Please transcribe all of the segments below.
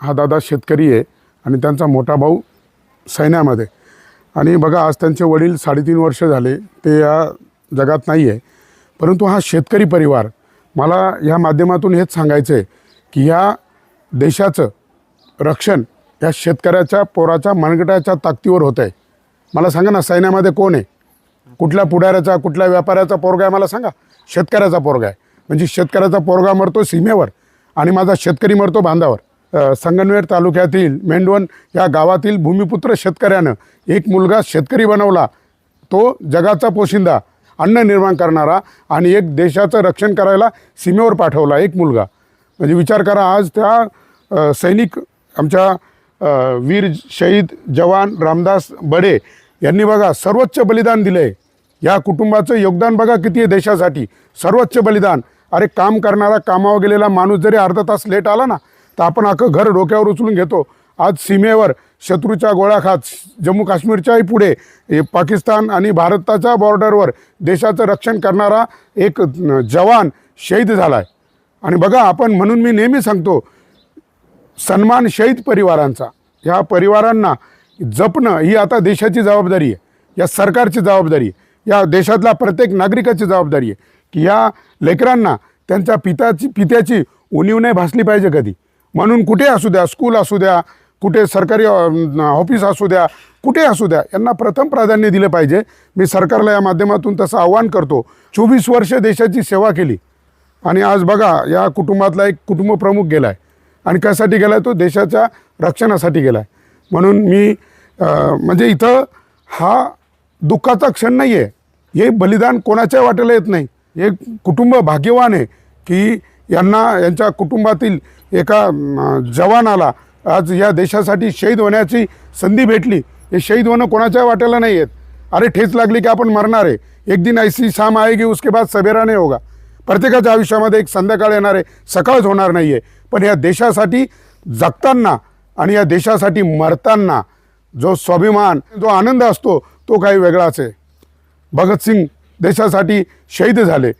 हा दादा शेतकरी आहे आणि त्यांचा मोठा भाऊ सैन्यामध्ये. आणि बघा आज त्यांचे वडील साडेतीन वर्ष झाले ते या जगात नाही आहे परंतु हा शेतकरी परिवार मला ह्या माध्यमातून हेच सांगायचं आहे की ह्या देशाचं रक्षण या शेतकऱ्याच्या पोराच्या मनगटाच्या ताकदीवर होतं आहे मला सांगा ना सैन्यामध्ये कोण आहे? कुठल्या पुढाऱ्याचा कुठल्या व्यापाऱ्याचा पोरगा आहे? मला सांगा. शेतकऱ्याचा पोरगा आहे. म्हणजे शेतकऱ्याचा पोरगा मरतो सीमेवर आणि माझा शेतकरी मरतो बांधावर. संगनवेर तालुक्यातील मेंढवण या गावातील भूमिपुत्र शेतकऱ्यानं एक मुलगा शेतकरी बनवला. तो जगाचा पोशिंदा अन्न निर्माण करणारा आणि एक देशाचं रक्षण करायला सीमेवर पाठवला एक मुलगा. म्हणजे विचार करा आज त्या सैनिक आमच्या वीर शहीद जवान रामदास बडे यांनी बघा सर्वोच्च बलिदान दिलं आहे या कुटुंबाचं योगदान बघा किती आहे देशासाठी. सर्वोच्च बलिदान. अरे काम करणारा कामावर गेलेला माणूस जरी अर्धा तास लेट आला ना तर आपण अख्खं घर डोक्यावर उचलून घेतो. आज सीमेवर शत्रूच्या गोळ्या खात जम्मू काश्मीरच्याही पुढे पाकिस्तान आणि भारताच्या बॉर्डरवर देशाचं रक्षण करणारा एक जवान शहीद झाला आहे आणि बघा आपण म्हणून मी नेहमी सांगतो सन्मान शहीद परिवारांचा. ह्या परिवारांना जपणं ही आता देशाची जबाबदारी आहे. या सरकारची जबाबदारी आहे. या देशातल्या प्रत्येक नागरिकाची जबाबदारी आहे. की या लेकरांना त्यांच्या पिताची पित्याची उणीव नाही भासली पाहिजे कधी. म्हणून कुठे असू द्या स्कूल असू द्या कुठे सरकारी ऑफिस असू द्या कुठे असू द्या यांना प्रथम प्राधान्य दिलं पाहिजे. मी सरकारला या माध्यमातून तसं आव्हान करतो. चोवीस वर्ष देशाची सेवा केली. आणि आज बघा या कुटुंबातला एक कुटुंब प्रमुख गेला आहे आणि कशासाठी गेला आहे तो देशाच्या रक्षणासाठी गेला आहे म्हणून मी म्हणजे इथं हा दुःखाचा क्षण नाही आहे हे बलिदान कोणाच्या वाटेला येत नाही. हे कुटुंब भाग्यवान आहे की यांना यांच्या कुटुंबातील एका जवानाला आज या देशासाठी शहीद होण्याची संधी भेटली. हे शहीद होणं कोणाच्या वाटेला नाही आहेत अरे ठेच लागली की आपण मरणार आहे. एक दिन ऐसी शाम आएगी उसके बाद सवेरा नाही होगा. प्रत्येकाच्या आयुष्यामध्ये एक संध्याकाळ येणार आहे सकाळच होणार नाही आहे पण या देशासाठी जगताना आणि या देशासाठी मरताना जो स्वाभिमान जो आनंद असतो तो काही वेगळाच आहे. भगतसिंग देशासाठी शहीद झाले.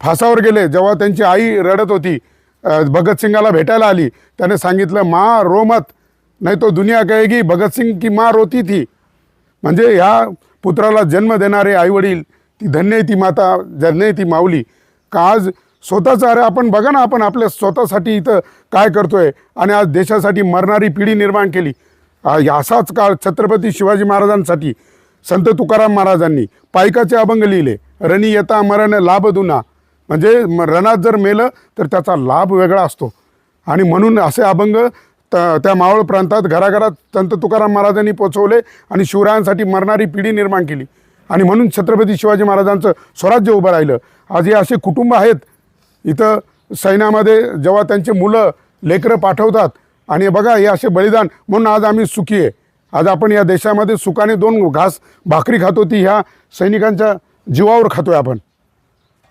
फासावर गेले. जेव्हा त्यांची आई रडत होती भगतसिंगाला भेटायला आली. त्याने सांगितलं मा रोमत नाही तो दुनिया कहेगी भगतसिंग की माँ रोती थी. म्हणजे ह्या पुत्राला जन्म देणारे आईवडील ती धन्य आहे ती माता धन्य आहे ती माऊली. का आज स्वतःचं अरे आपण बघा ना आपण आपल्या स्वतःसाठी इथं काय करतोय. आणि आज देशासाठी मरणारी पिढी निर्माण केली. असाच काळ छत्रपती शिवाजी महाराजांसाठी संत तुकाराम महाराजांनी पायकाचे अभंग लिहिले. रणी येता मरण लाभ दुना. म्हणजे म- रणात जर मेलं तर त्याचा लाभ वेगळा असतो. आणि म्हणून असे अभंग त त्या मावळ प्रांतात घराघरात संत तुकाराम महाराजांनी पोचवले आणि शिवरायांसाठी मरणारी पिढी निर्माण केली. आणि म्हणून छत्रपती शिवाजी महाराजांचं स्वराज्य उभं राहिलं. आज हे असे कुटुंब आहेत. इथं सैन्यामध्ये जेव्हा त्यांचे मुलं लेकरं पाठवतात आणि बघा हे असे बलिदान म्हणून आज आम्ही सुखी आहे. आज आपण या देशामध्ये सुखाने दोन घास भाकरी खातो ती ह्या सैनिकांच्या जीवावर खातो आहे आपण.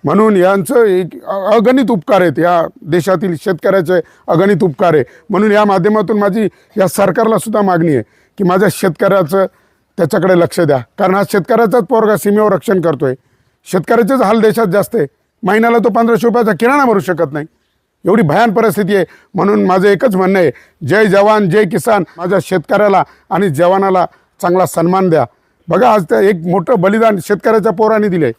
म्हणून यांचं एक अगणित उपकार आहेत. या देशातील शेतकऱ्याचे अगणित उपकार आहे. म्हणून या माध्यमातून माझी या सरकारला सुद्धा मागणी आहे की माझ्या शेतकऱ्याचं त्याच्याकडे लक्ष द्या. कारण हा शेतकऱ्याचाच पोरगा सीमेवर रक्षण करतोय. शेतकऱ्याचेच हाल देशात जास्त आहे. महिन्याला तो पंधराशे रुपयाचा किराणा भरू शकत नाही. एवढी भयान परिस्थिती आहे. म्हणून माझं एकच म्हणणं आहे जय जवान जय किसान. माझ्या शेतकऱ्याला आणि जवानाला चांगला सन्मान द्या. बघा आज त्या एक मोठं बलिदान शेतकऱ्याच्या पोराने दिलं आहे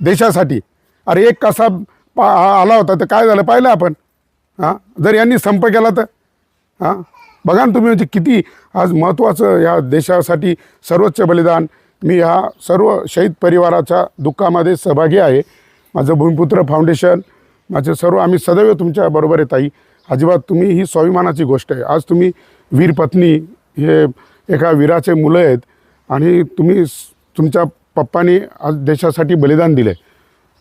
देशासाठी. अरे एक कसा पा आला होता तर काय झालं पाहिलं आपण? हां? जर यांनी संप केला तर? हां? बघा ना तुम्ही म्हणजे किती आज महत्त्वाचं या देशासाठी सर्वोच्च बलिदान. मी ह्या सर्व शहीद परिवाराच्या दुःखामध्ये सहभागी आहे. माझं भूमिपुत्र फाउंडेशन माझे सर्व आम्ही सदैव तुमच्याबरोबर येत आहे ताई. अजिबात तुम्ही ही स्वाभिमानाची गोष्ट आहे. आज तुम्ही वीर पत्नी हे एका वीराचे मुलं आहेत आणि तुम्ही तुमच्या पप्पानी आज देशासाठी बलिदान दिलं आहे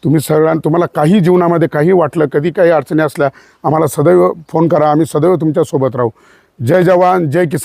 तुम्ही सगळ्यां तुम्हाला काही जीवनामध्ये काही वाटलं कधी काही अडचणी असल्या आम्हाला सदैव फोन करा. आम्ही सदैव तुमच्यासोबत राहू. जय जवान जय किसान.